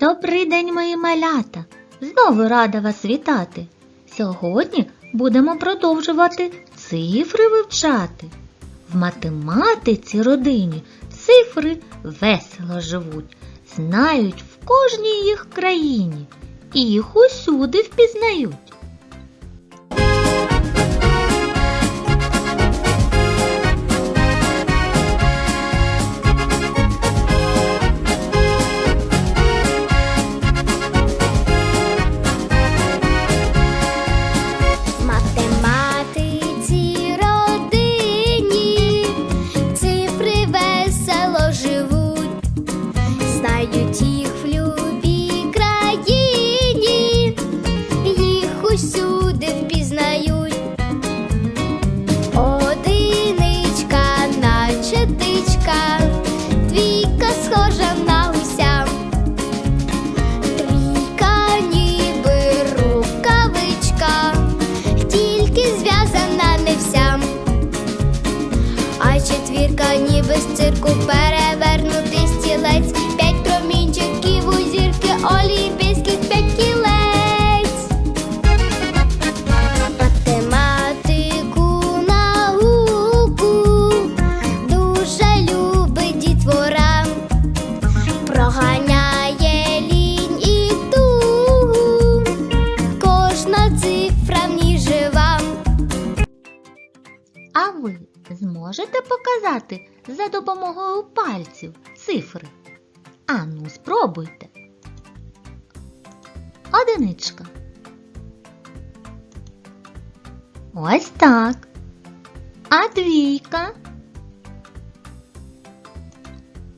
Добрий день, мої малята! Знову рада вас вітати. Сьогодні будемо продовжувати цифри вивчати. В математиці родині цифри весело живуть, знають в кожній їх країні і їх усюди впізнають. culpar. Показати за допомогою пальців цифри? Ану, спробуйте. Одиничка. Ось так. А двійка.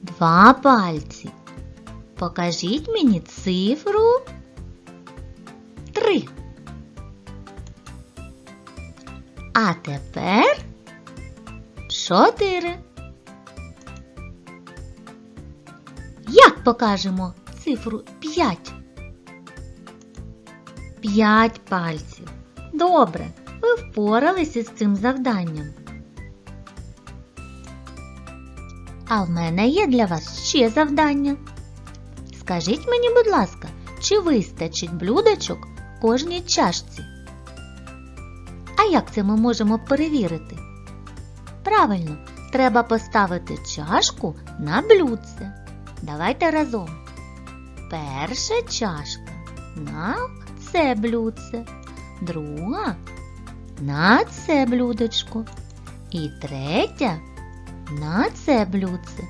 Два пальці. Покажіть мені цифру три. А тепер чотири. Як покажемо цифру п'ять? П'ять пальців. Добре, ви впоралися з цим завданням. А в мене є для вас ще завдання. Скажіть мені, будь ласка, чи вистачить блюдечок кожній чашці? А як це ми можемо перевірити? Правильно, треба поставити чашку на блюдце. Давайте разом. Перша чашка на це блюдце, друга на це блюдечко і третя на це блюдце.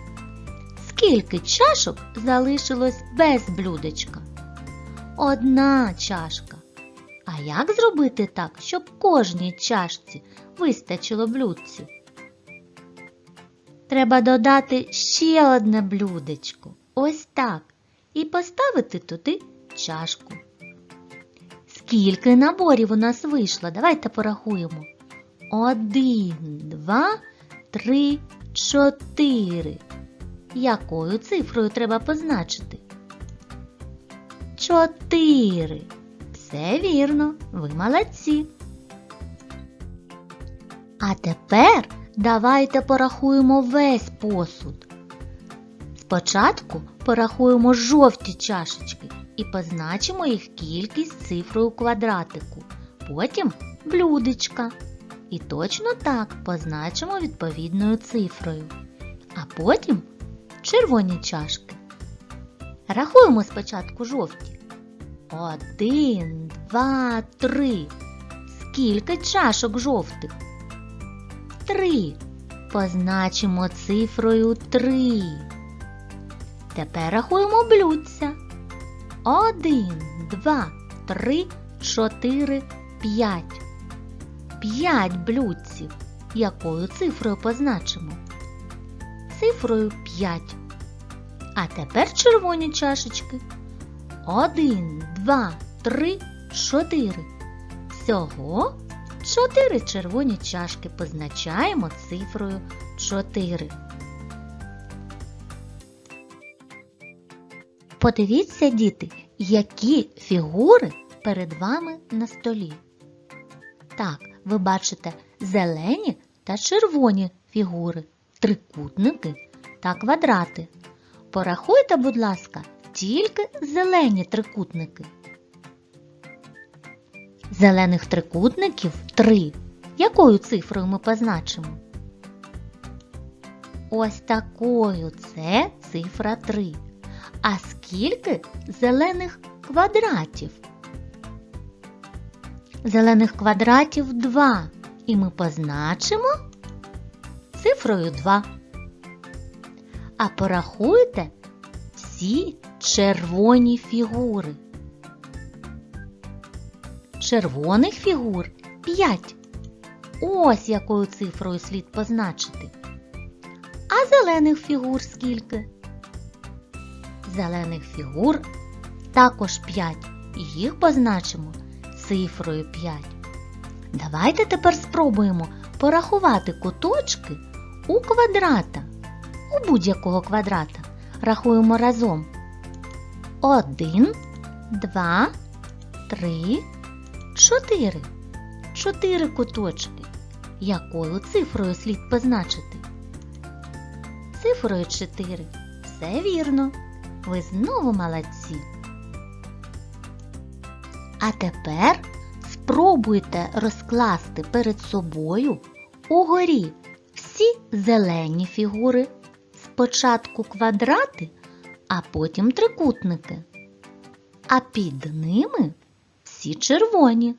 Скільки чашок залишилось без блюдечка? Одна чашка. А як зробити так, щоб кожній чашці вистачило блюдців? Треба додати ще одне блюдечко. Ось так. І поставити туди чашку. Скільки наборів у нас вийшло? Давайте порахуємо. Один, два, три, чотири. Якою цифрою треба позначити? Чотири. Все вірно, ви молодці. А тепер давайте порахуємо весь посуд. Спочатку порахуємо жовті чашечки і позначимо їх кількість цифрою квадратику. Потім блюдечка. І точно так позначимо відповідною цифрою. А потім червоні чашки. Рахуємо спочатку жовті. Один, два, три. Скільки чашок жовтих? Три. Позначимо цифрою три. Тепер рахуємо блюдця. Один, два, три, чотири, п'ять. П'ять блюдців. Якою цифрою позначимо? Цифрою п'ять. А тепер червоні чашечки. Один, два, три, чотири. Всього чотири червоні чашки позначаємо цифрою 4. Подивіться, діти, які фігури перед вами на столі. Так, ви бачите зелені та червоні фігури, трикутники та квадрати. Порахуйте, будь ласка, тільки зелені трикутники. Зелених трикутників три. Якою цифрою ми позначимо? Ось такою це цифра 3. А скільки зелених квадратів? Зелених квадратів 2. І ми позначимо цифрою 2. А порахуйте всі червоні фігури. Червоних фігур 5. Ось якою цифрою слід позначити. А зелених фігур скільки? Зелених фігур також 5. І їх позначимо цифрою 5. Давайте тепер спробуємо порахувати куточки у квадрата. У будь-якого квадрата. Рахуємо разом. 1, 2, 3, 4. Чотири куточки. Якою цифрою слід позначити? Цифрою 4. Все вірно. Ви знову молодці. А тепер спробуйте розкласти перед собою угорі всі зелені фігури. Спочатку квадрати, а потім трикутники. А під ними всі червоні.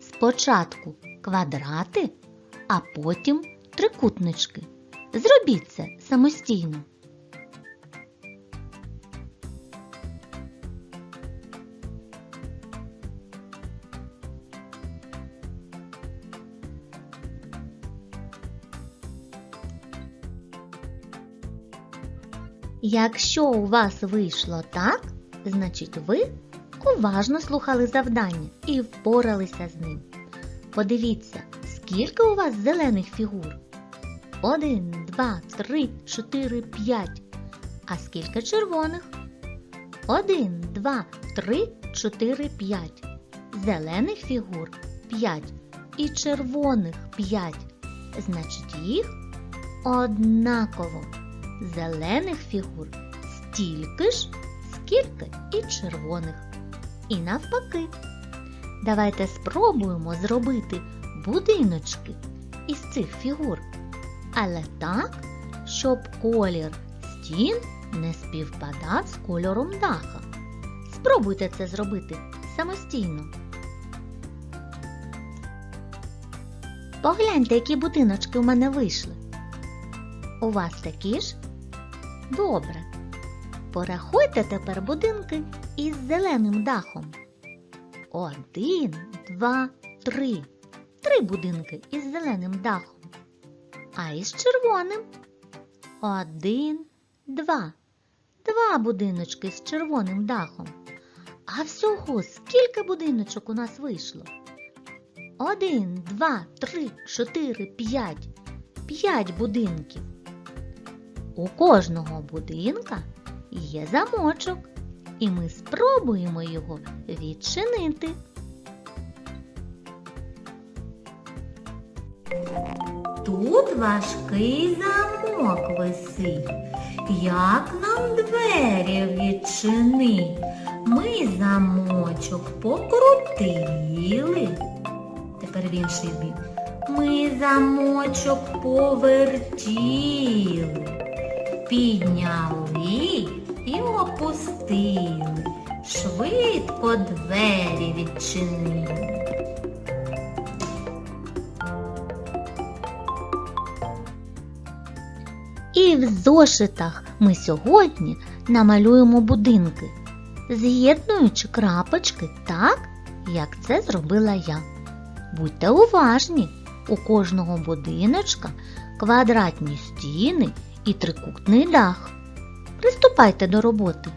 Спочатку квадрати, а потім трикутнички. Зробіть це самостійно. Якщо у вас вийшло так, значить ви уважно слухали завдання і впоралися з ним. Подивіться, скільки у вас зелених фігур? Один, два, три, чотири, п'ять. А скільки червоних? Один, два, три, чотири, п'ять. Зелених фігур п'ять і червоних п'ять. Значить, їх однаково. Зелених фігур стільки ж, скільки і червоних. І навпаки. Давайте спробуємо зробити будиночки із цих фігур. Але так, щоб колір стін не співпадав з кольором даха. Спробуйте це зробити самостійно. Погляньте, які будиночки у мене вийшли. У вас такі ж? Добре. Порахуйте тепер будинки із зеленим дахом. Один, два, три. Три будинки із зеленим дахом. А із червоним. Один, два. Два будиночки з червоним дахом. А всього скільки будиночок у нас вийшло? Один, два, три, чотири, п'ять. П'ять будинків. У кожного будинка є замочок, і ми спробуємо його відчинити. Тут важкий замок висить. Як нам двері відчини? Ми замочок покрутили. Тепер в інший бік. Ми замочок повертіли, підняли і опустили. Швидко двері відчинили. І в зошитах ми сьогодні намалюємо будинки, з'єднуючи крапочки так, як це зробила я. Будьте уважні, у кожного будиночка квадратні стіни і трикутний дах. Приступайте до роботи.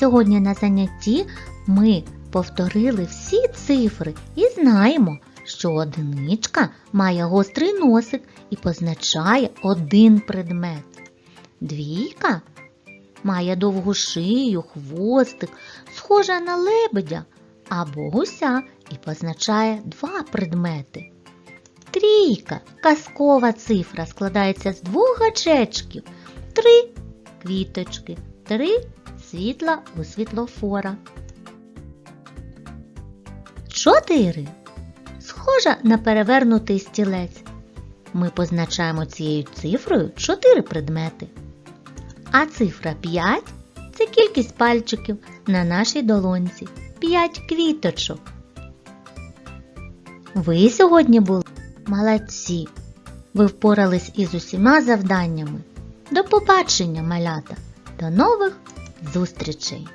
Сьогодні на занятті ми повторили всі цифри і знаємо, що одиничка має гострий носик і позначає один предмет. Двійка має довгу шию, хвостик, схожа на лебедя або гуся і позначає два предмети. Трійка казкова цифра складається з двох гачечків. Три квіточки, три світла у світлофора. Чотири. Схожа на перевернутий стілець. Ми позначаємо цією цифрою чотири предмети. А цифра 5 це кількість пальчиків на нашій долонці. 5 квіточок. Ви сьогодні були молодці. Ви впорались із усіма завданнями. До побачення, малята! До нових зустрічей!